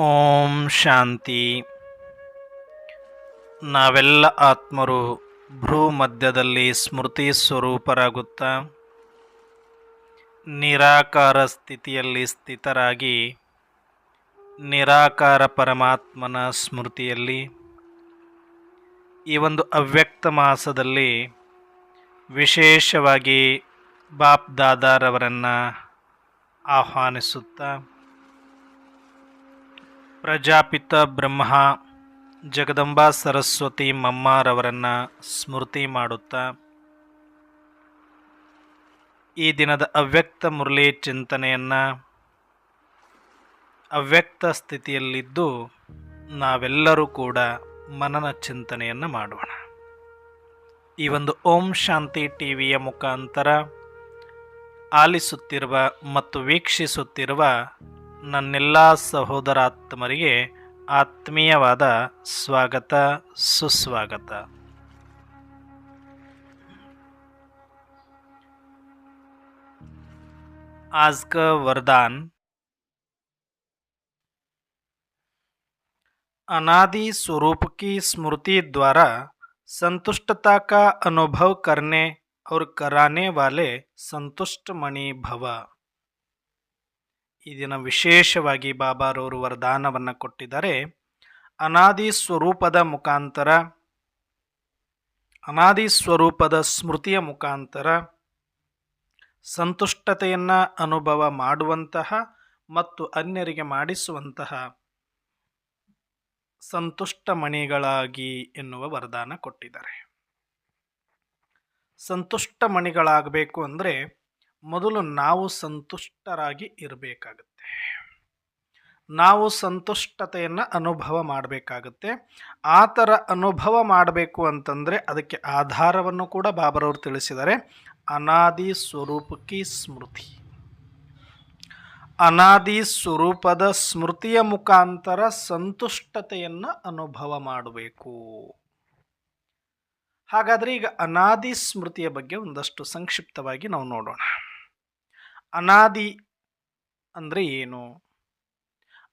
ಓಂ ಶಾಂತಿ. ನಾವೆಲ್ಲ ಆತ್ಮರು ಭ್ರೂ ಮಧ್ಯದಲ್ಲಿ ಸ್ಮೃತಿ ಸ್ವರೂಪರಾಗುತ್ತಾ, ನಿರಾಕಾರ ಸ್ಥಿತಿಯಲ್ಲಿ ಸ್ಥಿತರಾಗಿ, ನಿರಾಕಾರ ಪರಮಾತ್ಮನ ಸ್ಮೃತಿಯಲ್ಲಿ, ಈ ಒಂದು ಅವ್ಯಕ್ತ ಮಾಸದಲ್ಲಿ ವಿಶೇಷವಾಗಿ ಬಾಪ್ ದಾದಾರವರನ್ನು ಆಹ್ವಾನಿಸುತ್ತಾ ಪ್ರಜಾಪಿತ ಬ್ರಹ್ಮ ಜಗದಂಬಾ ಸರಸ್ವತಿ ಮಮ್ಮಾರವರನ್ನು ಸ್ಮೃತಿ ಮಾಡುತ್ತಾ ಈ ದಿನದ ಅವ್ಯಕ್ತ ಮುರಳಿ ಚಿಂತನೆಯನ್ನು ಅವ್ಯಕ್ತ ಸ್ಥಿತಿಯಲ್ಲಿದ್ದು ನಾವೆಲ್ಲರೂ ಕೂಡ ಮನನ ಚಿಂತನೆಯನ್ನು ಮಾಡೋಣ. ಈ ಒಂದು ಓಂ ಶಾಂತಿ ಟಿ ವಿಯ ಮುಖಾಂತರ ಆಲಿಸುತ್ತಿರುವ ಮತ್ತು ವೀಕ್ಷಿಸುತ್ತಿರುವ ನನ್ನೆಲ್ಲ ಸಹೋದರಾತ್ಮರಿಗೆ ಆತ್ಮೀಯವಾದ ಸ್ವಾಗತ ಸುಸ್ವಾಗತ आज का वरदान अनादि स्वरूप की स्मृति द्वारा संतुष्टता का अनुभव करने और कराने वाले संतुष्ट मणि ಭವ ಈ ದಿನ ವಿಶೇಷವಾಗಿ ಬಾಬಾರವರು ವರದಾನವನ್ನು ಕೊಟ್ಟಿದ್ದಾರೆ. ಅನಾದಿ ಸ್ವರೂಪದ ಮುಖಾಂತರ, ಅನಾದಿ ಸ್ವರೂಪದ ಸ್ಮೃತಿಯ ಮುಖಾಂತರ, ಸಂತುಷ್ಟತೆಯನ್ನು ಅನುಭವ ಮಾಡುವಂತಹ ಮತ್ತು ಅನ್ಯರಿಗೆ ಮಾಡಿಸುವಂತಹ ಸಂತುಷ್ಟ ಮಣಿಗಳಾಗಿ ಎನ್ನುವ ವರದಾನ ಕೊಟ್ಟಿದ್ದಾರೆ. ಸಂತುಷ್ಟ ಮಣಿಗಳಾಗಬೇಕು ಅಂದರೆ ಮೊದಲು ನಾವು ಸಂತುಷ್ಟರಾಗಿ ಇರಬೇಕಾಗುತ್ತೆ. ನಾವು ಸಂತುಷ್ಟತೆಯನ್ನು ಅನುಭವ ಮಾಡಬೇಕಾಗುತ್ತೆ. ಆ ಥರ ಅನುಭವ ಮಾಡಬೇಕು ಅಂತಂದರೆ ಅದಕ್ಕೆ ಆಧಾರವನ್ನು ಕೂಡ ಬಾಬರವರು ತಿಳಿಸಿದ್ದಾರೆ. ಅನಾದಿ ಸ್ವರೂಪಕ್ಕೆ ಸ್ಮೃತಿ. ಅನಾದಿ ಸ್ವರೂಪದ ಸ್ಮೃತಿಯ ಮುಖಾಂತರ ಸಂತುಷ್ಟತೆಯನ್ನು ಅನುಭವ ಮಾಡಬೇಕು. ಹಾಗಾದರೆ ಈಗ ಅನಾದಿ ಸ್ಮೃತಿಯ ಬಗ್ಗೆ ಒಂದಷ್ಟು ಸಂಕ್ಷಿಪ್ತವಾಗಿ ನಾವು ನೋಡೋಣ. ಅನಾದಿ ಅಂದರೆ ಏನು?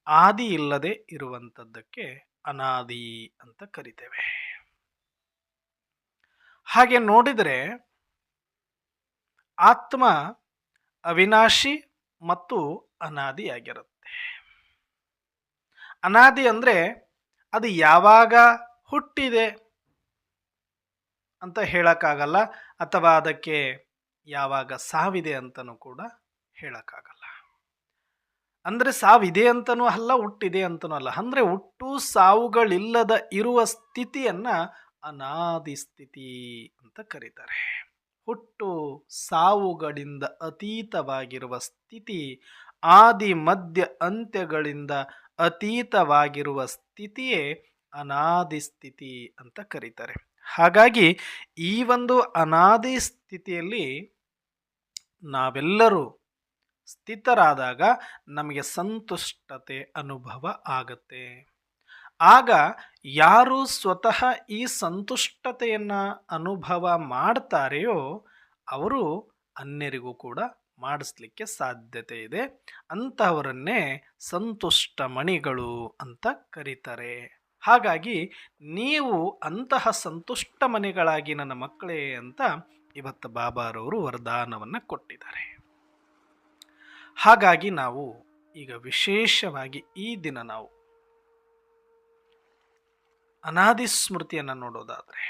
ಆದಿ ಇಲ್ಲದೆ ಇರುವಂಥದ್ದಕ್ಕೆ ಅನಾದಿ ಅಂತ ಕರಿತೇವೆ. ಹಾಗೆ ನೋಡಿದರೆ ಆತ್ಮ ಅವಿನಾಶಿ ಮತ್ತು ಅನಾದಿಯಾಗಿರುತ್ತೆ ಅನಾದಿ ಅಂದರೆ ಅದು ಯಾವಾಗ ಹುಟ್ಟಿದೆ ಅಂತ ಹೇಳೋಕ್ಕಾಗಲ್ಲ, ಅಥವಾ ಅದಕ್ಕೆ ಯಾವಾಗ ಸಾವಿದೆ ಅಂತಲೂ ಕೂಡ ಹೇಳೋಕ್ಕಾಗಲ್ಲ. ಅಂದರೆ ಸಾವಿದೆ ಅಂತನೂ ಅಲ್ಲ, ಹುಟ್ಟಿದೆ ಅಂತನೂ ಅಲ್ಲ. ಅಂದರೆ ಹುಟ್ಟು ಸಾವುಗಳಿಲ್ಲದ ಇರುವ ಸ್ಥಿತಿಯನ್ನು ಅನಾದಿ ಸ್ಥಿತಿ ಅಂತ ಕರೀತಾರೆ. ಹುಟ್ಟು ಸಾವುಗಳಿಂದ ಅತೀತವಾಗಿರುವ ಸ್ಥಿತಿ, ಆದಿ ಮಧ್ಯ ಅಂತ್ಯಗಳಿಂದ ಅತೀತವಾಗಿರುವ ಸ್ಥಿತಿಯೇ ಅನಾದಿ ಸ್ಥಿತಿ ಅಂತ ಕರೀತಾರೆ. ಹಾಗಾಗಿ ಈ ಒಂದು ಅನಾದಿ ಸ್ಥಿತಿಯಲ್ಲಿ ನಾವೆಲ್ಲರೂ ಸ್ಥಿತರಾದಾಗ ನಮಗೆ ಸಂತುಷ್ಟತೆ ಅನುಭವ ಆಗುತ್ತೆ. ಆಗ ಯಾರು ಸ್ವತಃ ಈ ಸಂತುಷ್ಟತೆಯನ್ನು ಅನುಭವ ಮಾಡ್ತಾರೆಯೋ ಅವರು ಅನ್ಯರಿಗೂ ಕೂಡ ಮಾಡಿಸ್ಲಿಕ್ಕೆ ಸಾಧ್ಯತೆ ಇದೆ. ಅಂತಹವರನ್ನೇ ಸಂತುಷ್ಟ ಮಣಿಗಳು ಅಂತ ಕರೀತಾರೆ. ಹಾಗಾಗಿ ನೀವು ಅಂತಹ ಸಂತುಷ್ಟ ಮನೆಗಳಾಗಿ ನನ್ನ ಮಕ್ಕಳೇ ಅಂತ ಇವತ್ತು ಬಾಬಾರವರು ವರದಾನವನ್ನು ಕೊಟ್ಟಿದ್ದಾರೆ. ಹಾಗಾಗಿ ನಾವು ಈಗ ವಿಶೇಷವಾಗಿ ಈ ದಿನ ನಾವು ಅನಾದಿ ಸ್ಮೃತಿಯನ್ನು ನೋಡೋದಾದರೆ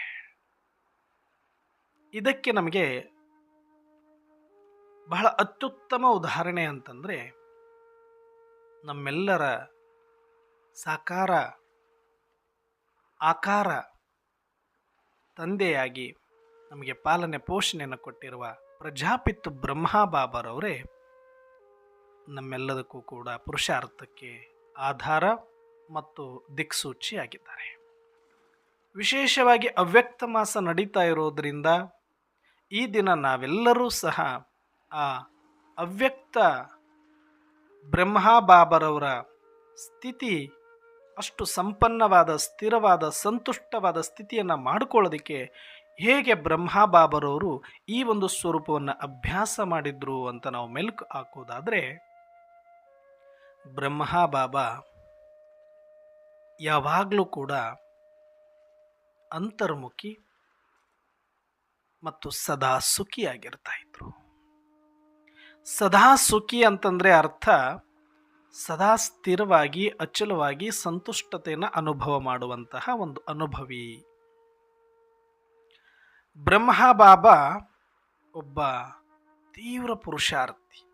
ಇದಕ್ಕೆ ನಮಗೆ ಬಹಳ ಅತ್ಯುತ್ತಮ ಉದಾಹರಣೆ ಅಂತಂದರೆ ನಮ್ಮೆಲ್ಲರ ಸಾಕಾರ ಆಕಾರ ತಂದೆಯಾಗಿ ನಮಗೆ ಪಾಲನೆ ಪೋಷಣೆಯನ್ನು ಕೊಟ್ಟಿರುವ ಪ್ರಜಾಪಿತ್ ಬ್ರಹ್ಮಾ ಬಾಬರವರೇ ನಮ್ಮೆಲ್ಲದಕ್ಕೂ ಕೂಡ ಪುರುಷಾರ್ಥಕ್ಕೆ ಆಧಾರ ಮತ್ತು ದಿಕ್ಸೂಚಿಯಾಗಿದ್ದಾರೆ ವಿಶೇಷವಾಗಿ ಅವ್ಯಕ್ತ ಮಾಸ ನಡೀತಾ ಇರೋದರಿಂದ ಈ ದಿನ ನಾವೆಲ್ಲರೂ ಸಹ ಆ ಅವ್ಯಕ್ತ ಬ್ರಹ್ಮ ಬಾಬರವರ ಸ್ಥಿತಿ ಅಷ್ಟು ಸಂಪನ್ನವಾದ, ಸ್ಥಿರವಾದ, ಸಂತುಷ್ಟವಾದ ಸ್ಥಿತಿಯನ್ನು ಮಾಡಿಕೊಳ್ಳೋದಕ್ಕೆ ಹೇಗೆ ಬ್ರಹ್ಮ ಬಾಬರವರು ಈ ಒಂದು ಸ್ವರೂಪವನ್ನು ಅಭ್ಯಾಸ ಮಾಡಿದ್ರು ಅಂತ ನಾವು ಮೆಲುಕು ಹಾಕೋದಾದರೆ ಬ್ರಹ್ಮ ಬಾಬಾ ಯಾವಾಗಲೂ ಕೂಡ ಅಂತರ್ಮುಖಿ ಮತ್ತು ಸದಾ ಸುಖಿಯಾಗಿರ್ತಾ ಇದ್ರು. ಸದಾ ಸುಖಿ ಅಂತಂದರೆ ಅರ್ಥ ಸದಾ ಸ್ಥಿರವಾಗಿ ಅಚಲವಾಗಿ ಸಂತುಷ್ಟತೆಯನ್ನು ಅನುಭವ ಮಾಡುವಂತಹ ಒಂದು ಅನುಭವಿ. ಬ್ರಹ್ಮ ಬಾಬಾ ಒಬ್ಬ ತೀವ್ರ ಪುರುಷಾರ್ಥಿ.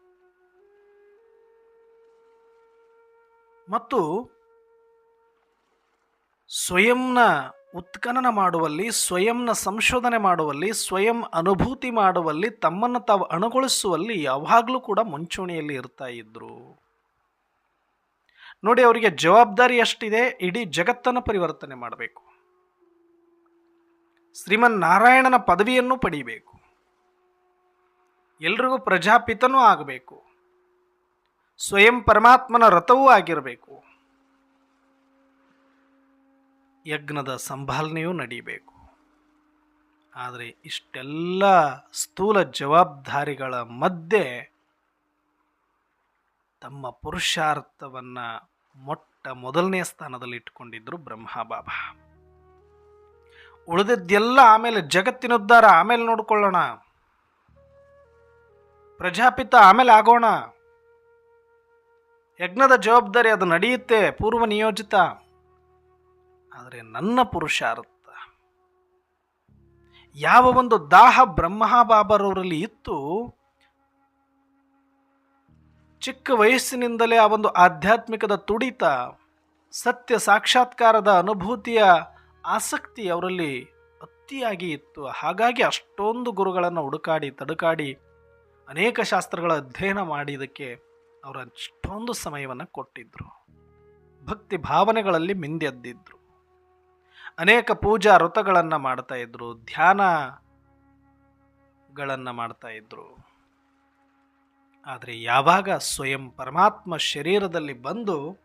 ಮತ್ತು ಸ್ವಯಂನ ಉತ್ಖನನ ಮಾಡುವಲ್ಲಿ, ಸ್ವಯಂನ ಸಂಶೋಧನೆ ಮಾಡುವಲ್ಲಿ, ಸ್ವಯಂ ಅನುಭೂತಿ ಮಾಡುವಲ್ಲಿ, ತಮ್ಮನ್ನು ತಾವು ಅಣುಗೊಳಿಸುವಲ್ಲಿ ಯಾವಾಗಲೂ ಕೂಡ ಮುಂಚೂಣಿಯಲ್ಲಿ ಇರ್ತಾ ಇದ್ರು. ನೋಡಿ, ಅವರಿಗೆ ಜವಾಬ್ದಾರಿ ಎಷ್ಟಿದೆ? ಇಡೀ ಜಗತ್ತನ್ನು ಪರಿವರ್ತನೆ ಮಾಡಬೇಕು. ಶ್ರೀಮನ್ ನಾರಾಯಣನ ಪದವಿಯನ್ನು ಪಡೀಬೇಕು. ಎಲ್ರಿಗೂ ಪ್ರಜಾಪಿತನೂ ಆಗಬೇಕು. ಸ್ವಯಂ ಪರಮಾತ್ಮನ ರಥವೂ ಆಗಿರಬೇಕು. ಯಜ್ಞದ ಸಂಭಾಲನೆಯೂ ನಡೀಬೇಕು. ಆದರೆ ಇಷ್ಟೆಲ್ಲ ಸ್ಥೂಲ ಜವಾಬ್ದಾರಿಗಳ ಮಧ್ಯೆ ತಮ್ಮ ಪುರುಷಾರ್ಥವನ್ನು ಮೊಟ್ಟ ಮೊದಲನೇ ಸ್ಥಾನದಲ್ಲಿ ಇಟ್ಕೊಂಡಿದ್ದರು ಬ್ರಹ್ಮ ಬಾಬಾ ಉಳಿದದ್ದೆಲ್ಲ ಆಮೇಲೆ ಜಗತ್ತಿನ ಉದ್ಧಾರ ಆಮೇಲೆ ನೋಡ್ಕೊಳ್ಳೋಣ. ಪ್ರಜಾಪಿತ ಆಮೇಲೆ ಆಗೋಣ. ಯಜ್ಞದ ಜವಾಬ್ದಾರಿ ಅದು ನಡೆಯುತ್ತೆ, ಪೂರ್ವ ನಿಯೋಜಿತ. ಆದರೆ ನನ್ನ ಪುರುಷಾರ್ಥ ಯಾವ ಒಂದು ದಾಹ ಬ್ರಹ್ಮ ಬಾಬರವರಲ್ಲಿ ಇತ್ತು, ಚಿಕ್ಕ ವಯಸ್ಸಿನಿಂದಲೇ ಆ ಒಂದು ಆಧ್ಯಾತ್ಮಿಕದ ತುಡಿತ, ಸತ್ಯ ಸಾಕ್ಷಾತ್ಕಾರದ ಅನುಭೂತಿಯ ಆಸಕ್ತಿ ಅವರಲ್ಲಿ ಅತಿಯಾಗಿ ಇತ್ತು. ಹಾಗಾಗಿ ಅಷ್ಟೊಂದು ಗುರುಗಳನ್ನು ಹುಡುಕಾಡಿ, ತಡುಕಾಡಿ ಅನೇಕ ಶಾಸ್ತ್ರಗಳ ಅಧ್ಯಯನ ಮಾಡಿದ್ದಕ್ಕೆ ಅವರು ಅಷ್ಟೊಂದು ಸಮಯವನ್ನು ಕೊಟ್ಟಿದ್ದರು ಭಕ್ತಿ ಭಾವನೆಗಳಲ್ಲಿ ಮಿಂದೆದ್ದಿದ್ರು. ಅನೇಕ ಪೂಜಾ ವ್ರತಗಳನ್ನು ಮಾಡ್ತಾ ಇದ್ರು, ಧ್ಯಾನಗಳನ್ನು ಮಾಡ್ತಾ ಇದ್ರು. ಆದರೆ ಯಾವಾಗ ಸ್ವಯಂ ಪರಮಾತ್ಮ ಶರೀರದಲ್ಲಿ ಬಂದು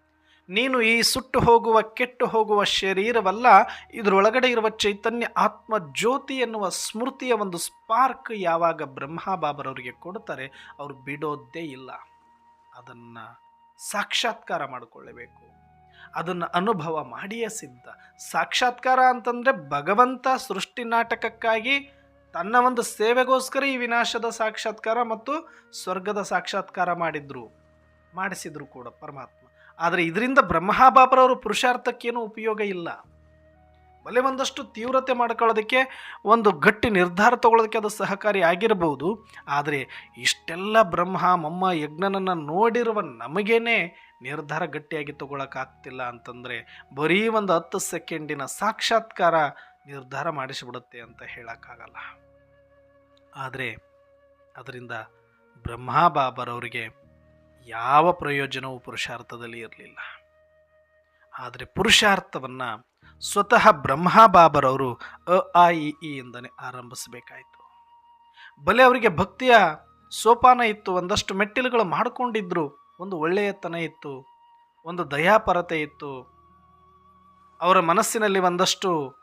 ನೀನು ಈ ಸುಟ್ಟು ಹೋಗುವ, ಕೆಟ್ಟು ಹೋಗುವ ಶರೀರವಲ್ಲ, ಇದರೊಳಗಡೆ ಇರುವ ಚೈತನ್ಯ ಆತ್ಮ ಜ್ಯೋತಿ ಎನ್ನುವ ಸ್ಮೃತಿಯ ಒಂದು ಸ್ಪಾರ್ಕ್ ಯಾವಾಗ ಬ್ರಹ್ಮ ಬಾಬರವರಿಗೆ ಕೊಡ್ತಾರೆ, ಅವರು ಬಿಡೋದೇ ಇಲ್ಲ. ಅದನ್ನು ಸಾಕ್ಷಾತ್ಕಾರ ಮಾಡಿಕೊಳ್ಳಬೇಕು. ಅದನ್ನು ಅನುಭವ ಮಾಡಿಯೇ ಸಿದ್ಧ ಸಾಕ್ಷಾತ್ಕಾರ ಅಂತಂದರೆ ಭಗವಂತ ಸೃಷ್ಟಿ ನಾಟಕಕ್ಕಾಗಿ ತನ್ನ ಒಂದು ಸೇವೆಗೋಸ್ಕರ ಈ ವಿನಾಶದ ಸಾಕ್ಷಾತ್ಕಾರ ಮತ್ತು ಸ್ವರ್ಗದ ಸಾಕ್ಷಾತ್ಕಾರ ಮಾಡಿದ್ರು, ಮಾಡಿಸಿದ್ರು ಕೂಡ ಪರಮಾತ್ಮ. ಆದರೆ ಇದರಿಂದ ಬ್ರಹ್ಮಹಾಬಾಬರವರು ಪುರುಷಾರ್ಥಕ್ಕೇನು ಉಪಯೋಗ ಇಲ್ಲ. ಬಲೆ ಒಂದಷ್ಟು ತೀವ್ರತೆ ಮಾಡ್ಕೊಳ್ಳೋದಕ್ಕೆ ಒಂದು ಗಟ್ಟಿ ನಿರ್ಧಾರ ತಗೊಳ್ಳೋದಕ್ಕೆ ಅದು ಸಹಕಾರಿ ಆಗಿರಬಹುದು ಆದರೆ ಇಷ್ಟೆಲ್ಲ ಬ್ರಹ್ಮ, ಮಮ್ಮ, ಯಜ್ಞನನ್ನು ನೋಡಿರುವ ನಮಗೇನೆ ನಿರ್ಧಾರ ಗಟ್ಟಿಯಾಗಿ ತಗೊಳಕ್ಕಾಗ್ತಿಲ್ಲ ಅಂತಂದರೆ ಬರೀ ಒಂದು ಹತ್ತು ಸೆಕೆಂಡಿನ ಸಾಕ್ಷಾತ್ಕಾರ ನಿರ್ಧಾರ ಮಾಡಿಸಿಬಿಡುತ್ತೆ ಅಂತ ಹೇಳೋಕ್ಕಾಗಲ್ಲ. ಆದರೆ ಅದರಿಂದ ಬ್ರಹ್ಮ ಬಾಬರವರಿಗೆ ಯಾವ ಪ್ರಯೋಜನವೂ ಪುರುಷಾರ್ಥದಲ್ಲಿ ಇರಲಿಲ್ಲ. ಆದರೆ ಪುರುಷಾರ್ಥವನ್ನು ಸ್ವತಃ ಬ್ರಹ್ಮ ಬಾಬರವರು ಅ, ಆ, ಇ ಇಂದನೇ ಆರಂಭಿಸಬೇಕಾಯಿತು. ಬಲೆ ಅವರಿಗೆ ಭಕ್ತಿಯ ಸೋಪಾನ ಇತ್ತು, ಒಂದಷ್ಟು ಮೆಟ್ಟಿಲುಗಳು ಮಾಡಿಕೊಂಡಿದ್ರು, ಒಂದು ಒಳ್ಳೆಯತನ ಇತ್ತು, ಒಂದು ದಯಾಪರತೆ ಇತ್ತು, ಅವರ ಮನಸ್ಸಿನಲ್ಲಿ ಒಂದಷ್ಟು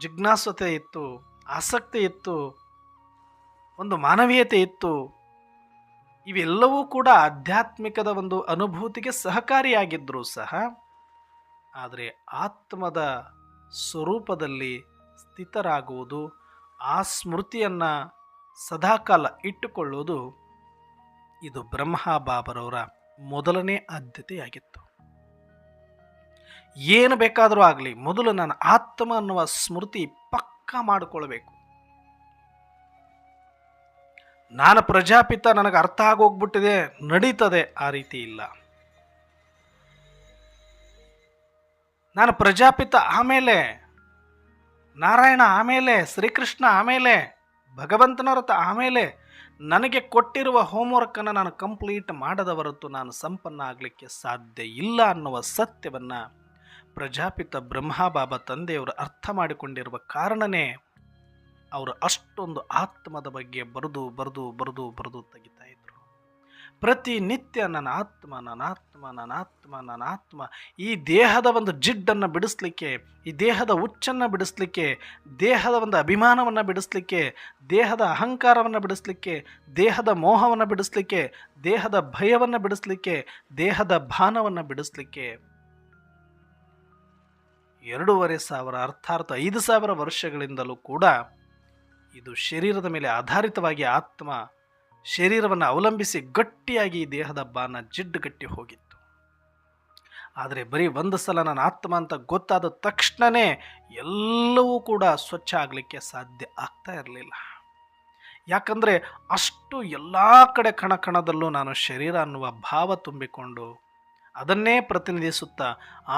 ಜಿಜ್ಞಾಸತೆ ಇತ್ತು, ಆಸಕ್ತಿ ಇತ್ತು, ಒಂದು ಮಾನವೀಯತೆ ಇತ್ತು. ಇವೆಲ್ಲವೂ ಕೂಡ ಆಧ್ಯಾತ್ಮಿಕದ ಒಂದು ಅನುಭೂತಿಗೆ ಸಹಕಾರಿಯಾಗಿದ್ದರೂ ಸಹ ಆದರೆ ಆತ್ಮದ ಸ್ವರೂಪದಲ್ಲಿ ಸ್ಥಿತರಾಗುವುದು, ಆ ಸ್ಮೃತಿಯನ್ನು ಸದಾಕಾಲ ಇಟ್ಟುಕೊಳ್ಳುವುದು ಇದು ಬ್ರಹ್ಮ ಬಾಬರವರ ಮೊದಲನೇ ಆದ್ಯತೆಯಾಗಿತ್ತು. ಏನು ಬೇಕಾದರೂ ಆಗಲಿ, ಮೊದಲು ನನ್ನ ಆತ್ಮ ಅನ್ನುವ ಸ್ಮೃತಿ ಪಕ್ಕ ಮಾಡಿಕೊಳ್ಬೇಕು ನಾನು ಪ್ರಜಾಪಿತ, ನನಗೆ ಅರ್ಥ ಆಗೋಗ್ಬಿಟ್ಟಿದೆ, ನಡೀತದೆ ಆ ರೀತಿ ಇಲ್ಲ. ನಾನು ಪ್ರಜಾಪಿತ ಆಮೇಲೆ, ನಾರಾಯಣ ಆಮೇಲೆ, ಶ್ರೀಕೃಷ್ಣ ಆಮೇಲೆ ಭಗವಂತನ ವ್ರತ ಆಮೇಲೆ ನನಗೆ ಕೊಟ್ಟಿರುವ ಹೋಮ್ವರ್ಕನ್ನು ನಾನು ಕಂಪ್ಲೀಟ್ ಮಾಡದ ಹೊರತು ನಾನು ಸಂಪನ್ನ ಆಗಲಿಕ್ಕೆ ಸಾಧ್ಯ ಇಲ್ಲ ಅನ್ನುವ ಸತ್ಯವನ್ನು ಪ್ರಜಾಪಿತ ಬ್ರಹ್ಮಬಾಬಾ ತಂದೆಯವರು ಅರ್ಥ ಮಾಡಿಕೊಂಡಿರುವ ಕಾರಣನೇ ಅವರು ಅಷ್ಟೊಂದು ಆತ್ಮದ ಬಗ್ಗೆ ಬರೆದು ಬರೆದು ಬರೆದು ಬರೆದು ತೆಗಿತಾ ಇದ್ರು. ಪ್ರತಿನಿತ್ಯ ನನ್ನ ಆತ್ಮ ನನ್ನ ಆತ್ಮ ನನ್ನ ಆತ್ಮ ನನ್ನ ಆತ್ಮ. ಈ ದೇಹದ ಒಂದು ಜಿಡ್ಡನ್ನು ಬಿಡಿಸ್ಲಿಕ್ಕೆ, ಈ ದೇಹದ ಹುಚ್ಚನ್ನು ಬಿಡಿಸ್ಲಿಕ್ಕೆ, ದೇಹದ ಒಂದು ಅಭಿಮಾನವನ್ನು ಬಿಡಿಸ್ಲಿಕ್ಕೆ, ದೇಹದ ಅಹಂಕಾರವನ್ನು ಬಿಡಿಸ್ಲಿಕ್ಕೆ, ದೇಹದ ಮೋಹವನ್ನು ಬಿಡಿಸ್ಲಿಕ್ಕೆ, ದೇಹದ ಭಯವನ್ನು ಬಿಡಿಸ್ಲಿಕ್ಕೆ, ದೇಹದ ಭಾನವನ್ನು ಬಿಡಿಸ್ಲಿಕ್ಕೆ. ಎರಡೂವರೆ ಸಾವಿರ, ಅರ್ಥಾರ್ಥ ಐದು ಸಾವಿರ ವರ್ಷಗಳಿಂದಲೂ ಕೂಡ ಇದು ಶರೀರದ ಮೇಲೆ ಆಧಾರಿತವಾಗಿ ಆತ್ಮ ಶರೀರವನ್ನು ಅವಲಂಬಿಸಿ ಗಟ್ಟಿಯಾಗಿ ದೇಹದ ಬಾನ ಜಿಡ್ಡುಗಟ್ಟಿ ಹೋಗಿತ್ತು. ಆದರೆ ಬರೀ ಒಂದು ಸಲ ನನ್ನ ಆತ್ಮ ಅಂತ ಗೊತ್ತಾದ ತಕ್ಷಣವೇ ಎಲ್ಲವೂ ಕೂಡ ಸ್ವಚ್ಛ ಆಗಲಿಕ್ಕೆ ಸಾಧ್ಯ ಆಗ್ತಾ ಇರಲಿಲ್ಲ. ಯಾಕಂದರೆ ಅಷ್ಟು ಎಲ್ಲ ಕಡೆ ಕಣ ಕಣದಲ್ಲೂ ನಾನು ಶರೀರ ಅನ್ನುವ ಭಾವ ತುಂಬಿಕೊಂಡು ಅದನ್ನೇ ಪ್ರತಿನಿಧಿಸುತ್ತಾ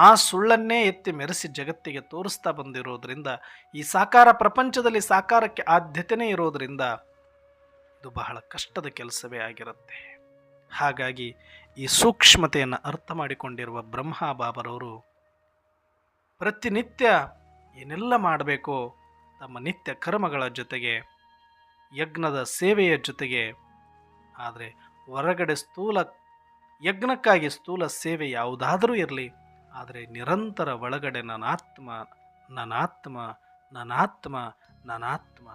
ಆ ಸುಳ್ಳನ್ನೇ ಎತ್ತಿ ಮೆರೆಸಿ ಜಗತ್ತಿಗೆ ತೋರಿಸ್ತಾ ಬಂದಿರೋದ್ರಿಂದ, ಈ ಸಾಕಾರ ಪ್ರಪಂಚದಲ್ಲಿ ಸಾಕಾರಕ್ಕೆ ಆದ್ಯತೆನೇ ಇರೋದ್ರಿಂದ ಇದು ಬಹಳ ಕಷ್ಟದ ಕೆಲಸವೇ ಆಗಿರುತ್ತೆ. ಹಾಗಾಗಿ ಈ ಸೂಕ್ಷ್ಮತೆಯನ್ನು ಅರ್ಥ ಮಾಡಿಕೊಂಡಿರುವ ಬ್ರಹ್ಮ ಬಾಬರವರು ಪ್ರತಿನಿತ್ಯ ಏನೆಲ್ಲ ಮಾಡಬೇಕೋ ತಮ್ಮ ನಿತ್ಯ ಕರ್ಮಗಳ ಜೊತೆಗೆ, ಯಜ್ಞದ ಸೇವೆಯ ಜೊತೆಗೆ, ಆದರೆ ಹೊರಗಡೆ ಸ್ಥೂಲ, ಯಜ್ಞಕ್ಕಾಗಿ ಸ್ಥೂಲ ಸೇವೆ ಯಾವುದಾದರೂ ಇರಲಿ, ಆದರೆ ನಿರಂತರ ಒಳಗಡೆ ನನಾತ್ಮ ನನಾತ್ಮ ನನಾತ್ಮ ನನಾತ್ಮ,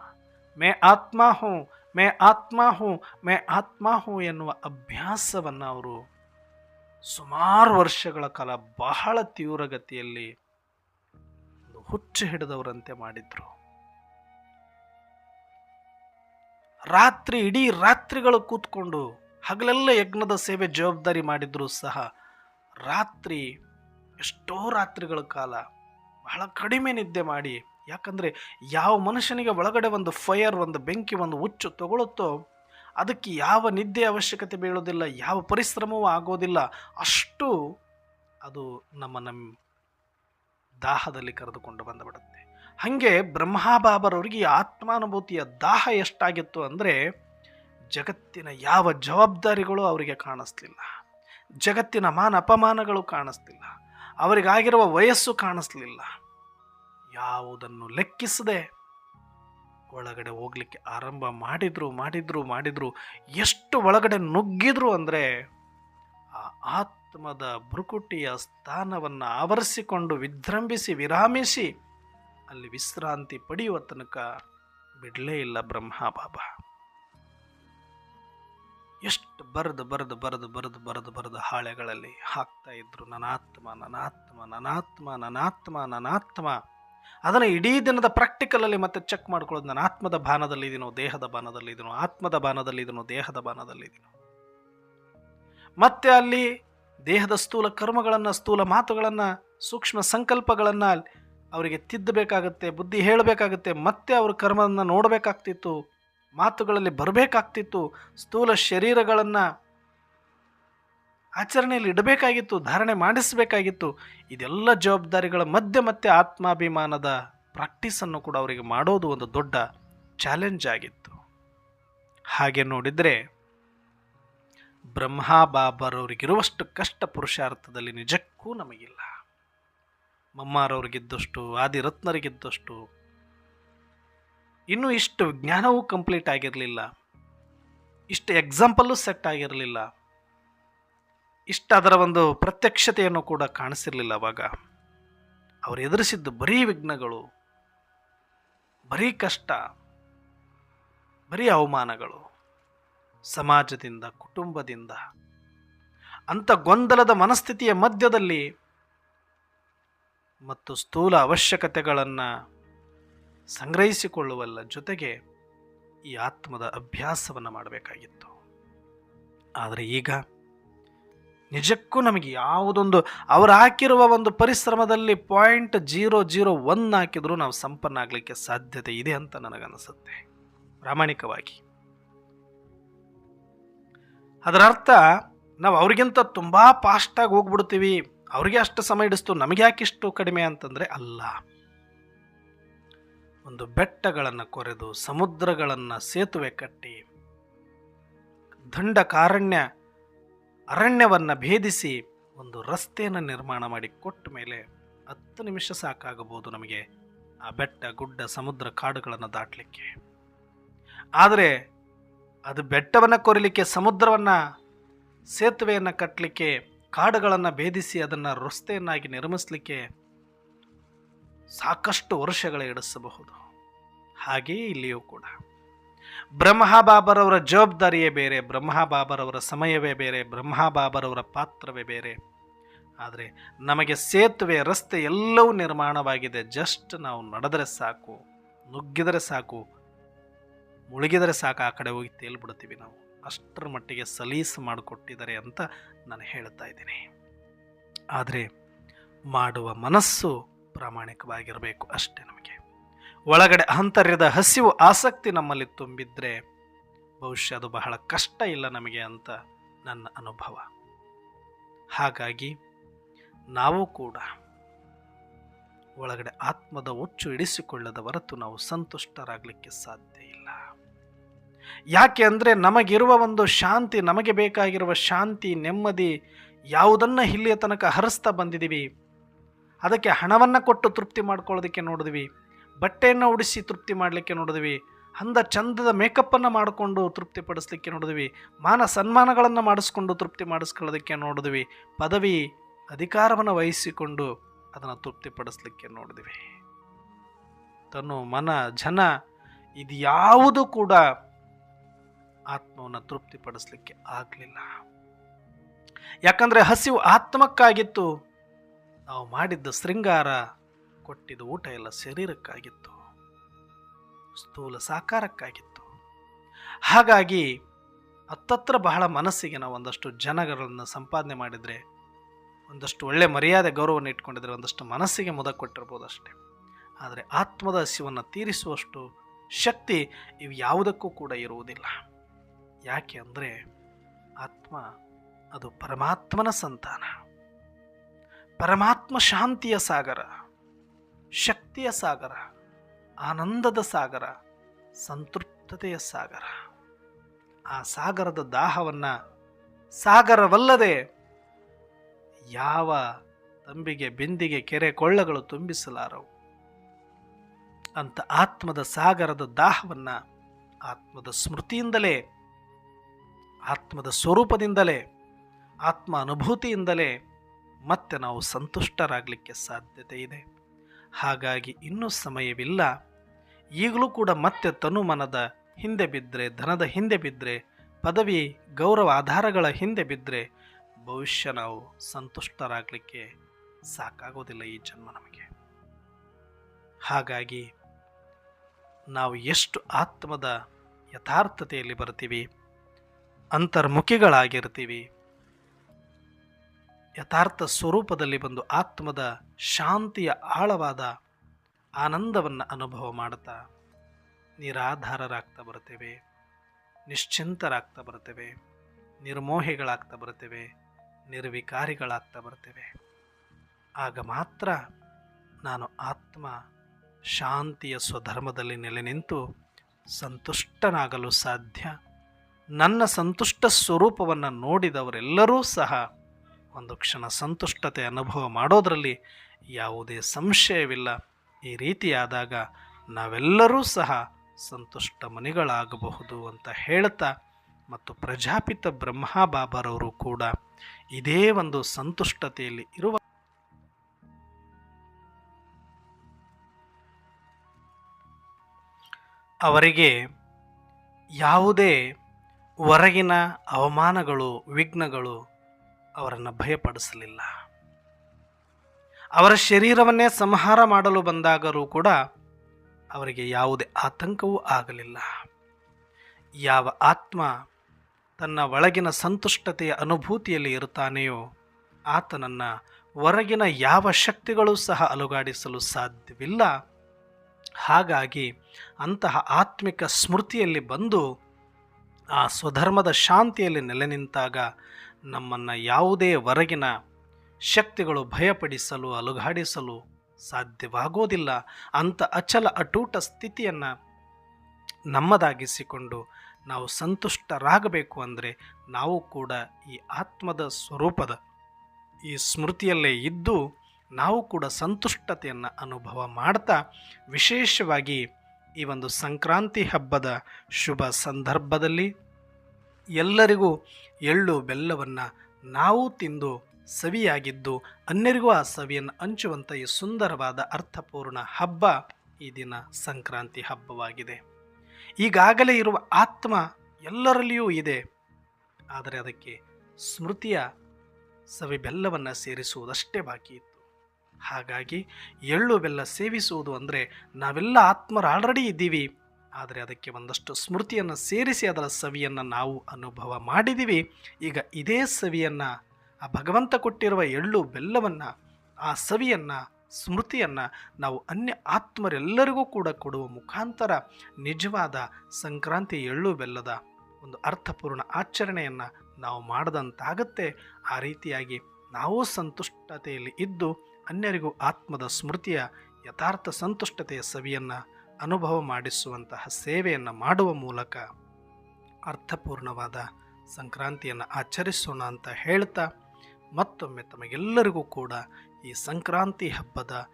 ಮೇ ಆತ್ಮ ಹೂ ಮೇ ಆತ್ಮ ಹೂ, ಮೇ ಆತ್ಮ ಹೂ ಎನ್ನುವ ಅಭ್ಯಾಸವನ್ನು ಅವರು ಸುಮಾರು ವರ್ಷಗಳ ಕಾಲ ಬಹಳ ತೀವ್ರಗತಿಯಲ್ಲಿ ಹುಚ್ಚು ಹಿಡಿದವರಂತೆ ಮಾಡಿದ್ರು. ರಾತ್ರಿ, ಇಡೀ ರಾತ್ರಿಗಳು ಕೂತ್ಕೊಂಡು ಹಗಲೆಲ್ಲ ಯಜ್ಞದ ಸೇವೆ ಜವಾಬ್ದಾರಿ ಮಾಡಿದ್ರು ಸಹ ರಾತ್ರಿ ಎಷ್ಟೋ ರಾತ್ರಿಗಳ ಕಾಲ ಬಹಳ ಕಡಿಮೆ ನಿದ್ದೆ ಮಾಡಿ ಯಾಕಂದರೆ ಯಾವ ಮನುಷ್ಯನಿಗೆ ಒಳಗಡೆ ಒಂದು ಫೈರ್ ಒಂದು ಬೆಂಕಿ, ಒಂದು ಹುಚ್ಚು ತಗೊಳುತ್ತೋ ಅದಕ್ಕೆ ಯಾವ ನಿದ್ದೆ ಅವಶ್ಯಕತೆ ಬೀಳೋದಿಲ್ಲ, ಯಾವ ಪರಿಶ್ರಮವೂ ಆಗೋದಿಲ್ಲ, ಅಷ್ಟು ಅದು ನಮ್ಮ ನಮ್ಮ ದಾಹದಲ್ಲಿ ಕರೆದುಕೊಂಡು ಬಂದುಬಿಡುತ್ತೆ. ಹಾಗೆ ಬ್ರಹ್ಮಾಬಾಬರವರಿಗೆ ಆತ್ಮಾನುಭೂತಿಯ ದಾಹ ಎಷ್ಟಾಗಿತ್ತು ಅಂದರೆ ಜಗತ್ತಿನ ಯಾವ ಜವಾಬ್ದಾರಿಗಳು ಅವರಿಗೆ ಕಾಣಿಸ್ಲಿಲ್ಲ. ಜಗತ್ತಿನ ಮಾನ ಅಪಮಾನಗಳು ಕಾಣಿಸ್ತಿಲ್ಲ ಅವರಿಗಾಗಿರುವ ವಯಸ್ಸು ಕಾಣಿಸ್ಲಿಲ್ಲ. ಯಾವುದನ್ನು ಲೆಕ್ಕಿಸದೆ ಒಳಗಡೆ ಹೋಗ್ಲಿಕ್ಕೆ ಆರಂಭ ಮಾಡಿದ್ರು ಮಾಡಿದ್ರು ಮಾಡಿದ್ರು. ಎಷ್ಟು ಒಳಗಡೆ ನುಗ್ಗಿದ್ರು ಅಂದರೆ ಆ ಆತ್ಮದ ಭ್ರುಕುಟಿಯ ಸ್ಥಾನವನ್ನು ಆವರಿಸಿಕೊಂಡು ವಿಜೃಂಭಿಸಿ, ವಿರಾಮಿಸಿ ಅಲ್ಲಿ ವಿಶ್ರಾಂತಿ ಪಡೆಯುವ ತನಕ ಬಿಡಲೇ ಇಲ್ಲ ಬ್ರಹ್ಮ ಬಾಬಾ. ಎಷ್ಟು ಬರೆದು ಬರೆದು ಬರೆದು ಬರೆದು ಬರೆದು ಬರೆದು ಹಾಳೆಗಳಲ್ಲಿ ಹಾಕ್ತಾ ಇದ್ರು, ನನಾತ್ಮ ನನಾತ್ಮ ನನಾತ್ಮ ನನಾತ್ಮ ನನಾತ್ಮ ಅದನ್ನು ಇಡೀ ದಿನದ ಪ್ರಾಕ್ಟಿಕಲಲ್ಲಿ ಮತ್ತೆ ಚೆಕ್ ಮಾಡ್ಕೊಳ್ಳೋದು ನಾನು. ಆತ್ಮದ ಬಾನದಲ್ಲಿದ್ದೀನೋ ದೇಹದ ಬಾನದಲ್ಲಿದ್ದೀನೋ ಆತ್ಮದ ಬಾನದಲ್ಲಿದ್ದೀನೋ ದೇಹದ ಬಾನದಲ್ಲಿದ್ದೀನೋ ಮತ್ತೆ ಅಲ್ಲಿ ದೇಹದ ಸ್ಥೂಲ ಕರ್ಮಗಳನ್ನು, ಸ್ಥೂಲ ಮಾತುಗಳನ್ನು, ಸೂಕ್ಷ್ಮ ಸಂಕಲ್ಪಗಳನ್ನು ಅವರಿಗೆ ತಿದ್ದಬೇಕಾಗತ್ತೆ, ಬುದ್ಧಿ ಹೇಳಬೇಕಾಗತ್ತೆ, ಮತ್ತೆ ಅವ್ರ ಕರ್ಮವನ್ನು ನೋಡಬೇಕಾಗ್ತಿತ್ತು, ಮಾತುಗಳಲ್ಲಿ ಬರಬೇಕಾಗ್ತಿತ್ತು, ಸ್ಥೂಲ ಶರೀರಗಳನ್ನು ಆಚರಣೆಯಲ್ಲಿ ಇಡಬೇಕಾಗಿತ್ತು, ಧಾರಣೆ ಮಾಡಿಸಬೇಕಾಗಿತ್ತು. ಇದೆಲ್ಲ ಜವಾಬ್ದಾರಿಗಳ ಮಧ್ಯೆ ಮತ್ತೆ ಆತ್ಮಾಭಿಮಾನದ ಪ್ರಾಕ್ಟೀಸನ್ನು ಕೂಡ ಅವರಿಗೆ ಮಾಡೋದು ಒಂದು ದೊಡ್ಡ ಚಾಲೆಂಜ್ ಆಗಿತ್ತು. ಹಾಗೆ ನೋಡಿದರೆ ಬ್ರಹ್ಮ ಬಾಬರವರಿಗಿರುವಷ್ಟು ಕಷ್ಟ ಪುರುಷಾರ್ಥದಲ್ಲಿ ನಿಜಕ್ಕೂ ನಮಗಿಲ್ಲ. ಮಮ್ಮಾರವ್ರಿಗಿದ್ದಷ್ಟು, ಆದಿರತ್ನರಿಗಿದ್ದಷ್ಟು ಇನ್ನೂ ಇಷ್ಟು ಜ್ಞಾನವೂ ಕಂಪ್ಲೀಟ್ ಆಗಿರಲಿಲ್ಲ. ಇಷ್ಟು ಎಕ್ಸಾಂಪಲ್ಲು ಸೆಟ್ ಆಗಿರಲಿಲ್ಲ. ಇಷ್ಟು ಅದರ ಒಂದು ಪ್ರತ್ಯಕ್ಷತೆಯನ್ನು ಕೂಡ ಕಾಣಿಸಿರಲಿಲ್ಲ ಅವಾಗ. ಅವರು ಎದುರಿಸಿದ್ದು ಬರೀ ವಿಘ್ನಗಳು, ಬರೀ ಕಷ್ಟ, ಬರೀ ಅವಮಾನಗಳು. ಸಮಾಜದಿಂದ, ಕುಟುಂಬದಿಂದ, ಅಂಥ ಗೊಂದಲದ ಮನಸ್ಥಿತಿಯ ಮಧ್ಯದಲ್ಲಿ ಮತ್ತು ಸ್ಥೂಲ ಅವಶ್ಯಕತೆಗಳನ್ನು ಸಂಗ್ರಹಿಸಿಕೊಳ್ಳುವಲ್ಲ ಜೊತೆಗೆ ಈ ಆತ್ಮದ ಅಭ್ಯಾಸವನ್ನು ಮಾಡಬೇಕಾಗಿತ್ತು. ಆದರೆ ಈಗ ನಿಜಕ್ಕೂ ನಮಗೆ ಯಾವುದೊಂದು ಅವರು ಹಾಕಿರುವ ಒಂದು ಪರಿಶ್ರಮದಲ್ಲಿ ಪಾಯಿಂಟ್ ಜೀರೋ ಜೀರೋ ಒನ್ ಹಾಕಿದರೂ ನಾವು ಸಂಪನ್ನ ಆಗಲಿಕ್ಕೆ ಸಾಧ್ಯತೆ ಇದೆ ಅಂತ ನನಗನ್ನಿಸುತ್ತೆ. ಪ್ರಾಮಾಣಿಕವಾಗಿ. ಅದರ ಅರ್ಥ ನಾವು ಅವ್ರಿಗಿಂತ ತುಂಬ ಫಾಸ್ಟಾಗಿ ಹೋಗ್ಬಿಡ್ತೀವಿ. ಅವ್ರಿಗೆ ಅಷ್ಟು ಸಮಯ ಹಿಡಿಸ್ತು ನಮಗೆ ಯಾಕಿಷ್ಟು ಕಡಿಮೆ ಅಂತಂದರೆ ಅಲ್ಲ. ಒಂದು ಬೆಟ್ಟಗಳನ್ನು ಕೊರೆದು ಸಮುದ್ರಗಳನ್ನು ಸೇತುವೆ ಕಟ್ಟಿ ದಂಡಕಾರಣ್ಯ ಅರಣ್ಯವನ್ನು ಭೇದಿಸಿ ಒಂದು ರಸ್ತೆಯನ್ನು ನಿರ್ಮಾಣ ಮಾಡಿ ಕೊಟ್ಟ ಮೇಲೆ ಹತ್ತು ನಿಮಿಷ ಸಾಕಾಗಬಹುದು ನಮಗೆ ಆ ಬೆಟ್ಟ, ಗುಡ್ಡ, ಸಮುದ್ರ ಕಾಡುಗಳನ್ನು ದಾಟಲಿಕ್ಕೆ. ಆದರೆ ಅದು ಬೆಟ್ಟವನ್ನು ಕೊರಿಲಿಕ್ಕೆ, ಸಮುದ್ರವನ್ನು ಸೇತುವೆಯನ್ನು ಕಟ್ಟಲಿಕ್ಕೆ ಕಾಡುಗಳನ್ನು ಭೇದಿಸಿ ಅದನ್ನು ರಸ್ತೆಯನ್ನಾಗಿ ನಿರ್ಮಿಸಲಿಕ್ಕೆ ಸಾಕಷ್ಟು ವರ್ಷಗಳ ಇಡಿಸಬಹುದು ಹಾಗೆಯೇ ಇಲ್ಲಿಯೂ ಕೂಡ. ಬ್ರಹ್ಮ ಬಾಬರವರ ಜವಾಬ್ದಾರಿಯೇ ಬೇರೆ ಬ್ರಹ್ಮ ಬಾಬರವರ ಸಮಯವೇ ಬೇರೆ ಬ್ರಹ್ಮ ಬಾಬರವರ ಪಾತ್ರವೇ ಬೇರೆ. ಆದರೆ ನಮಗೆ ಸೇತುವೆ, ರಸ್ತೆ ಎಲ್ಲವೂ ನಿರ್ಮಾಣವಾಗಿದೆ. ಜಸ್ಟ್ ನಾವು ನಡೆದರೆ ಸಾಕು, ನುಗ್ಗಿದರೆ ಸಾಕು, ಮುಳುಗಿದರೆ ಸಾಕು, ಆ ಕಡೆ ಹೋಗಿ ತೇಲ್ಬಿಡ್ತೀವಿ ನಾವು. ಅಷ್ಟರ ಮಟ್ಟಿಗೆ ಸಲೀಸು ಮಾಡಿಕೊಟ್ಟಿದ್ದಾರೆ ಅಂತ ನಾನು ಹೇಳ್ತಾ ಇದ್ದೀನಿ. ಆದರೆ ಮಾಡುವ ಮನಸ್ಸು ಪ್ರಾಮಾಣಿಕವಾಗಿರಬೇಕು ಅಷ್ಟೇ ನಮಗೆ. ಒಳಗಡೆ ಅಂತರ್ಯದ ಹಸಿವು ಆಸಕ್ತಿ ನಮ್ಮಲ್ಲಿ ತುಂಬಿದ್ರೆ ಬಹುಶಃ ಅದು ಬಹಳ ಕಷ್ಟ ಇಲ್ಲ ನಮಗೆ ಅಂತ ನನ್ನ ಅನುಭವ. ಹಾಗಾಗಿ ನಾವು ಕೂಡ ಒಳಗಡೆ ಆತ್ಮದ ಹುಚ್ಚು ಇಡಿಸಿಕೊಳ್ಳದ ಹೊರತು ನಾವು ಸಂತುಷ್ಟರಾಗಲಿಕ್ಕೆ ಸಾಧ್ಯ ಇಲ್ಲ. ಯಾಕೆ ಅಂದರೆ ನಮಗಿರುವ ಒಂದು ಶಾಂತಿ, ನಮಗೆ ಬೇಕಾಗಿರುವ ಶಾಂತಿ, ನೆಮ್ಮದಿ ಯಾವುದನ್ನು ಇಲ್ಲಿಯ ತನಕ ಹರಿಸ್ತಾ ಬಂದಿದ್ದೀವಿ ಅದಕ್ಕೆ ಹಣವನ್ನು ಕೊಟ್ಟು ತೃಪ್ತಿ ಮಾಡ್ಕೊಳ್ಳೋದಕ್ಕೆ ನೋಡಿದ್ವಿ. ಬಟ್ಟೆಯನ್ನು ಉಡಿಸಿ ತೃಪ್ತಿ ಮಾಡಲಿಕ್ಕೆ ನೋಡಿದ್ವಿ. ಅಂದ ಚಂದದ ಮೇಕಪ್ಪನ್ನು ಮಾಡಿಕೊಂಡು ತೃಪ್ತಿಪಡಿಸ್ಲಿಕ್ಕೆ ನೋಡಿದ್ವಿ. ಮಾನ ಸನ್ಮಾನಗಳನ್ನು ಮಾಡಿಸ್ಕೊಂಡು ತೃಪ್ತಿ ಮಾಡಿಸ್ಕೊಳ್ಳೋದಕ್ಕೆ ನೋಡಿದ್ವಿ. ಪದವಿ ಅಧಿಕಾರವನ್ನು ವಹಿಸಿಕೊಂಡು ಅದನ್ನು ತೃಪ್ತಿಪಡಿಸ್ಲಿಕ್ಕೆ ನೋಡಿದ್ವಿ. ತನು ಮನ ಜನ ಇದು ಯಾವುದು ಕೂಡ ಆತ್ಮವನ್ನು ತೃಪ್ತಿಪಡಿಸ್ಲಿಕ್ಕೆ ಆಗಲಿಲ್ಲ. ಯಾಕಂದರೆ ಹಸಿವು ಆತ್ಮಕ್ಕಾಗಿತ್ತು. ನಾವು ಮಾಡಿದ್ದ ಶೃಂಗಾರ ಕೊಟ್ಟಿದ್ದ ಊಟ ಎಲ್ಲ ಶರೀರಕ್ಕಾಗಿತ್ತು, ಸ್ಥೂಲ ಸಾಕಾರಕ್ಕಾಗಿತ್ತು. ಹಾಗಾಗಿ ಹತ್ತತ್ರ ಬಹಳ ಮನಸ್ಸಿಗೆ ನಾವು ಒಂದಷ್ಟು ಜನಗಳನ್ನು ಸಂಪಾದನೆ ಮಾಡಿದರೆ, ಒಂದಷ್ಟು ಒಳ್ಳೆ ಮರ್ಯಾದೆ ಗೌರವವನ್ನು ಇಟ್ಕೊಂಡಿದ್ರೆ ಒಂದಷ್ಟು ಮನಸ್ಸಿಗೆ ಮುದ ಕೊಟ್ಟಿರ್ಬೋದು ಅಷ್ಟೇ. ಆದರೆ ಆತ್ಮದ ಹಸಿವನ್ನು ತೀರಿಸುವಷ್ಟು ಶಕ್ತಿ ಇವು ಯಾವುದಕ್ಕೂ ಕೂಡ ಇರುವುದಿಲ್ಲ. ಯಾಕೆ ಅಂದರೆ ಆತ್ಮ ಅದು ಪರಮಾತ್ಮನ ಸಂತಾನ. ಪರಮಾತ್ಮ ಶಾಂತಿಯ ಸಾಗರ. ಶಕ್ತಿಯ ಸಾಗರ, ಆನಂದದ ಸಾಗರ, ಸಂತೃಪ್ತತೆಯ ಸಾಗರ. ಆ ಸಾಗರದ ದಾಹವನ್ನು ಸಾಗರವಲ್ಲದೆ ಯಾವ ತಂಬಿಗೆ, ಬಿಂದಿಗೆ, ಕೆರೆ, ಕೊಳ್ಳಗಳು ತುಂಬಿಸಲಾರವು? ಅಂತ ಆತ್ಮದ ಸಾಗರದ ದಾಹವನ್ನು ಆತ್ಮದ ಸ್ಮೃತಿಯಿಂದಲೇ, ಆತ್ಮದ ಸ್ವರೂಪದಿಂದಲೇ ಆತ್ಮ ಅನುಭೂತಿಯಿಂದಲೇ ಮತ್ತೆ ನಾವು ಸಂತುಷ್ಟರಾಗಲಿಕ್ಕೆ ಸಾಧ್ಯತೆ ಇದೆ ಹಾಗಾಗಿ ಇನ್ನೂ ಸಮಯವಿಲ್ಲ. ಈಗಲೂ ಕೂಡ ಮತ್ತೆ ತನುಮನದ ಹಿಂದೆ ಬಿದ್ದರೆ ಧನದ ಹಿಂದೆ ಬಿದ್ದರೆ ಪದವಿ, ಗೌರವ, ಆಧಾರಗಳ ಹಿಂದೆ ಬಿದ್ದರೆ ಭವಿಷ್ಯ ನಾವು ಸಂತುಷ್ಟರಾಗಲಿಕ್ಕೆ ಸಾಕಾಗೋದಿಲ್ಲ ಈ ಜನ್ಮ ನಮಗೆ. ಹಾಗಾಗಿ ನಾವು ಎಷ್ಟು ಆತ್ಮದ ಯಥಾರ್ಥತೆಯಲ್ಲಿ ಬರ್ತೀವಿ ಅಂತರ್ಮುಖಿಗಳಾಗಿರ್ತೀವಿ ಯಥಾರ್ಥ ಸ್ವರೂಪದಲ್ಲಿ ಬಂದು ಆತ್ಮದ ಶಾಂತಿಯ ಆಳವಾದ ಆನಂದವನ್ನು ಅನುಭವ ಮಾಡ್ತಾ ನಿರಾಧಾರರಾಗ್ತಾ ಬರ್ತೇವೆ ನಿಶ್ಚಿಂತರಾಗ್ತಾ ಬರ್ತೇವೆ ನಿರ್ಮೋಹಿಗಳಾಗ್ತಾ ಬರ್ತೇವೆ ನಿರ್ವಿಕಾರಿಗಳಾಗ್ತಾ ಬರ್ತೇವೆ ಆಗ ಮಾತ್ರ ನಾನು ಆತ್ಮ ಶಾಂತಿಯ ಸ್ವಧರ್ಮದಲ್ಲಿ ನೆಲೆ ನಿಂತು ಸಂತುಷ್ಟನಾಗಲು ಸಾಧ್ಯ. ನನ್ನ ಸಂತುಷ್ಟ ಸ್ವರೂಪವನ್ನು ನೋಡಿದವರೆಲ್ಲರೂ ಸಹ ಒಂದು ಕ್ಷಣ ಸಂತುಷ್ಟತೆ ಅನುಭವ ಮಾಡೋದರಲ್ಲಿ ಯಾವುದೇ ಸಂಶಯವಿಲ್ಲ. ಈ ರೀತಿಯಾದಾಗ ನಾವೆಲ್ಲರೂ ಸಹ ಸಂತುಷ್ಟ ಮನಿಗಳಾಗಬಹುದು ಅಂತ ಹೇಳ್ತಾ ಮತ್ತು ಪ್ರಜಾಪಿತ ಬ್ರಹ್ಮಬಾಬರವರು ಕೂಡ ಇದೇ ಒಂದು ಸಂತುಷ್ಟತೆಯಲ್ಲಿ ಇರುವ ಅವರಿಗೆ ಯಾವುದೇ ಹೊರಗಿನ ಅವಮಾನಗಳು, ವಿಘ್ನಗಳು ಅವರನ್ನು ಭಯಪಡಿಸಲಿಲ್ಲ. ಅವರ ಶರೀರವನ್ನೇ ಸಂಹಾರ ಮಾಡಲು ಬಂದಾಗಲೂ ಕೂಡ ಅವರಿಗೆ ಯಾವುದೇ ಆತಂಕವೂ ಆಗಲಿಲ್ಲ. ಯಾವ ಆತ್ಮ ತನ್ನ ಒಳಗಿನ ಸಂತುಷ್ಟತೆಯ ಅನುಭೂತಿಯಲ್ಲಿ ಇರುತ್ತಾನೆಯೋ ಆತನನ್ನು ಹೊರಗಿನ ಯಾವ ಶಕ್ತಿಗಳು ಸಹ ಅಲುಗಾಡಿಸಲು ಸಾಧ್ಯವಿಲ್ಲ. ಹಾಗಾಗಿ ಅಂತಹ ಆತ್ಮಿಕ ಸ್ಮೃತಿಯಲ್ಲಿ ಬಂದು ಆ ಸ್ವಧರ್ಮದ ಶಾಂತಿಯಲ್ಲಿ ನೆಲೆ ನಿಂತಾಗ ನಮ್ಮನ್ನು ಯಾವುದೇ ಹೊರಗಿನ ಶಕ್ತಿಗಳು ಭಯಪಡಿಸಲು, ಅಲುಗಾಡಿಸಲು ಸಾಧ್ಯವಾಗೋದಿಲ್ಲ. ಅಂಥ ಅಚಲ ಅಟೂಟ ಸ್ಥಿತಿಯನ್ನು ನಮ್ಮದಾಗಿಸಿಕೊಂಡು ನಾವು ಸಂತುಷ್ಟರಾಗಬೇಕು ಅಂದರೆ ನಾವು ಕೂಡ ಈ ಆತ್ಮದ ಸ್ವರೂಪದ ಈ ಸ್ಮೃತಿಯಲ್ಲೇ ಇದ್ದು ನಾವು ಕೂಡ ಸಂತುಷ್ಟತೆಯನ್ನು ಅನುಭವ ಮಾಡ್ತಾ ವಿಶೇಷವಾಗಿ ಈ ಒಂದು ಸಂಕ್ರಾಂತಿ ಹಬ್ಬದ ಶುಭ ಸಂದರ್ಭದಲ್ಲಿ ಎಲ್ಲರಿಗೂ ಎಳ್ಳು ಬೆಲ್ಲವನ್ನು ನಾವು ತಿಂದು ಸವಿಯಾಗಿದ್ದು ಅನ್ಯರಿಗೂ ಆ ಸವಿಯನ್ನು ಹಂಚುವಂಥ ಈ ಸುಂದರವಾದ ಅರ್ಥಪೂರ್ಣ ಹಬ್ಬ ಈ ದಿನ ಸಂಕ್ರಾಂತಿ ಹಬ್ಬವಾಗಿದೆ. ಈಗಾಗಲೇ ಇರುವ ಆತ್ಮ ಎಲ್ಲರಲ್ಲಿಯೂ ಇದೆ. ಆದರೆ ಅದಕ್ಕೆ ಸ್ಮೃತಿಯ ಸವಿ ಬೆಲ್ಲವನ್ನು ಸೇರಿಸುವುದಷ್ಟೇ ಬಾಕಿ ಇತ್ತು. ಹಾಗಾಗಿ ಎಳ್ಳು ಬೆಲ್ಲ ಸೇವಿಸುವುದು ಅಂದರೆ ನಾವೆಲ್ಲ ಆತ್ಮರು ಆಲ್ರೆಡಿ ಇದ್ದೀವಿ. ಆದರೆ ಅದಕ್ಕೆ ಒಂದಷ್ಟು ಸ್ಮೃತಿಯನ್ನು ಸೇರಿಸಿ ಅದರ ಸವಿಯನ್ನು ನಾವು ಅನುಭವ ಮಾಡಿದ್ದೀವಿ. ಈಗ ಇದೇ ಸವಿಯನ್ನು, ಆ ಭಗವಂತ ಕೊಟ್ಟಿರುವ ಎಳ್ಳು ಬೆಲ್ಲವನ್ನು, ಆ ಸವಿಯನ್ನು, ಸ್ಮೃತಿಯನ್ನು ನಾವು ಅನ್ಯ ಆತ್ಮರೆಲ್ಲರಿಗೂ ಕೂಡ ಕೊಡುವ ಮುಖಾಂತರ ನಿಜವಾದ ಸಂಕ್ರಾಂತಿ ಎಳ್ಳು ಬೆಲ್ಲದ ಒಂದು ಅರ್ಥಪೂರ್ಣ ಆಚರಣೆಯನ್ನು ನಾವು ಮಾಡದಂತಾಗತ್ತೆ. ಆ ರೀತಿಯಾಗಿ ನಾವು ಸಂತುಷ್ಟತೆಯಲ್ಲಿ ಇದ್ದು, ಅನ್ಯರಿಗೂ ಆತ್ಮದ ಸ್ಮೃತಿಯ ಯಥಾರ್ಥ ಸಂತುಷ್ಟತೆಯ ಸವಿಯನ್ನು ಅನುಭವ ಮಾಡಿಸುವಂತಹ ಸೇವೆಯನ್ನು ಮಾಡುವ ಮೂಲಕ ಅರ್ಥಪೂರ್ಣವಾದ ಸಂಕ್ರಾಂತಿಯನ್ನು ಆಚರಿಸೋಣ ಅಂತ ಹೇಳ್ತಾ ಮತ್ತೊಮ್ಮೆ ತಮಗೆಲ್ಲರಿಗೂ ಕೂಡ ಈ ಸಂಕ್ರಾಂತಿ ಹಬ್ಬದ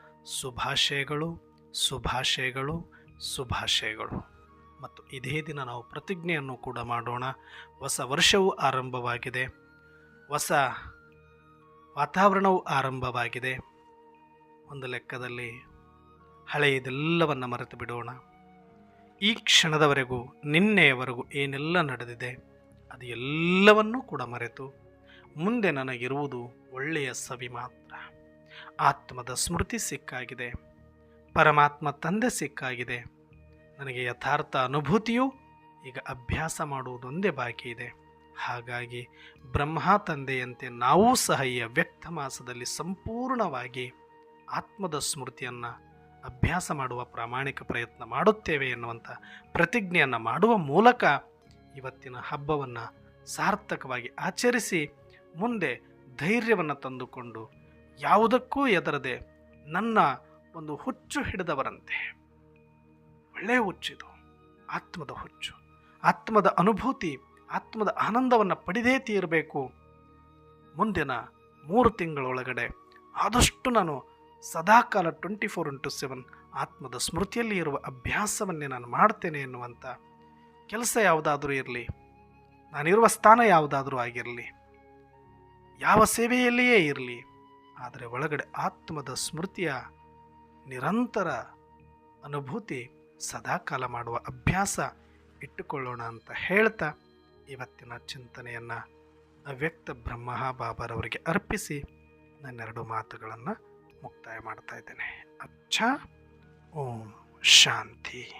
ಶುಭಾಶಯಗಳು ಶುಭಾಶಯಗಳು ಶುಭಾಶಯಗಳು. ಮತ್ತು ಇದೇ ದಿನ ನಾವು ಪ್ರತಿಜ್ಞೆಯನ್ನು ಕೂಡ ಮಾಡೋಣ. ಹೊಸ ವರ್ಷವೂ ಆರಂಭವಾಗಿದೆ. ಹೊಸ ವಾತಾವರಣವು ಆರಂಭವಾಗಿದೆ. ಒಂದು ಲೆಕ್ಕದಲ್ಲಿ ಹಳೆಯದೆಲ್ಲವನ್ನು ಮರೆತು ಬಿಡೋಣ. ಈ ಕ್ಷಣದವರೆಗೂ, ನಿನ್ನೆಯವರೆಗೂ ಏನೆಲ್ಲ ನಡೆದಿದೆ, ಅದು ಎಲ್ಲವನ್ನೂ ಕೂಡ ಮರೆತು, ಮುಂದೆ ನನಗಿರುವುದು ಒಳ್ಳೆಯ ಸವಿ ಮಾತ್ರ. ಆತ್ಮದ ಸ್ಮೃತಿ ಸಿಕ್ಕಾಗಿದೆ, ಪರಮಾತ್ಮ ತಂದೆ ಸಿಕ್ಕಾಗಿದೆ. ನನಗೆ ಯಥಾರ್ಥ ಅನುಭೂತಿಯು ಈಗ ಅಭ್ಯಾಸ ಮಾಡುವುದೊಂದೇ ಬಾಕಿ ಇದೆ. ಹಾಗಾಗಿ ಬ್ರಹ್ಮ ತಂದೆಯಂತೆ ನಾವೂ ಸಹ ಈ ಅವ್ಯಕ್ತ ಮಾಸದಲ್ಲಿ ಸಂಪೂರ್ಣವಾಗಿ ಆತ್ಮದ ಸ್ಮೃತಿಯನ್ನು ಅಭ್ಯಾಸ ಮಾಡುವ ಪ್ರಾಮಾಣಿಕ ಪ್ರಯತ್ನ ಮಾಡುತ್ತೇವೆ ಎನ್ನುವಂಥ ಪ್ರತಿಜ್ಞೆಯನ್ನು ಮಾಡುವ ಮೂಲಕ ಇವತ್ತಿನ ಹಬ್ಬವನ್ನು ಸಾರ್ಥಕವಾಗಿ ಆಚರಿಸಿ ಮುಂದೆ ಧೈರ್ಯವನ್ನು ತಂದುಕೊಂಡು ಯಾವುದಕ್ಕೂ ಎದರದೆ ನನ್ನ ಒಂದು ಹುಚ್ಚು ಹಿಡಿದವರಂತೆ. ಒಳ್ಳೆಯ ಹುಚ್ಚಿದು ಆತ್ಮದ ಹುಚ್ಚು. ಆತ್ಮದ ಅನುಭೂತಿ, ಆತ್ಮದ ಆನಂದವನ್ನು ಪಡೆದೇ ತೀರಬೇಕು. ಮುಂದಿನ ಮೂರು ತಿಂಗಳೊಳಗಡೆ ಆದಷ್ಟು ನಾನು ಸದಾಕಾಲ ಟ್ವೆಂಟಿ ಫೋರ್ ಇಂಟು ಸೆವೆನ್ ಆತ್ಮದ ಸ್ಮೃತಿಯಲ್ಲಿ ಇರುವ ಅಭ್ಯಾಸವನ್ನೇ ನಾನು ಮಾಡ್ತೇನೆ ಎನ್ನುವಂಥ ಕೆಲಸ ಯಾವುದಾದರೂ ಇರಲಿ, ನಾನಿರುವ ಸ್ಥಾನ ಯಾವುದಾದರೂ ಆಗಿರಲಿ, ಯಾವ ಸೇವೆಯಲ್ಲಿಯೇ ಇರಲಿ, ಆದರೆ ಒಳಗಡೆ ಆತ್ಮದ ಸ್ಮೃತಿಯ ನಿರಂತರ ಅನುಭೂತಿ ಸದಾಕಾಲ ಮಾಡುವ ಅಭ್ಯಾಸ ಇಟ್ಟುಕೊಳ್ಳೋಣ ಅಂತ ಹೇಳ್ತಾ ಇವತ್ತಿನ ಚಿಂತನೆಯನ್ನು ಅವ್ಯಕ್ತ ಬ್ರಹ್ಮ ಬಾಬಾರವರಿಗೆ ಅರ್ಪಿಸಿ ನನ್ನೆರಡು ಮಾತುಗಳನ್ನು ಮುಕ್ತಾಯ ಮಾಡ್ತಾ ಇದ್ದೇನೆ. ಅಚ್ಚ. ಓಂ ಶಾಂತಿ.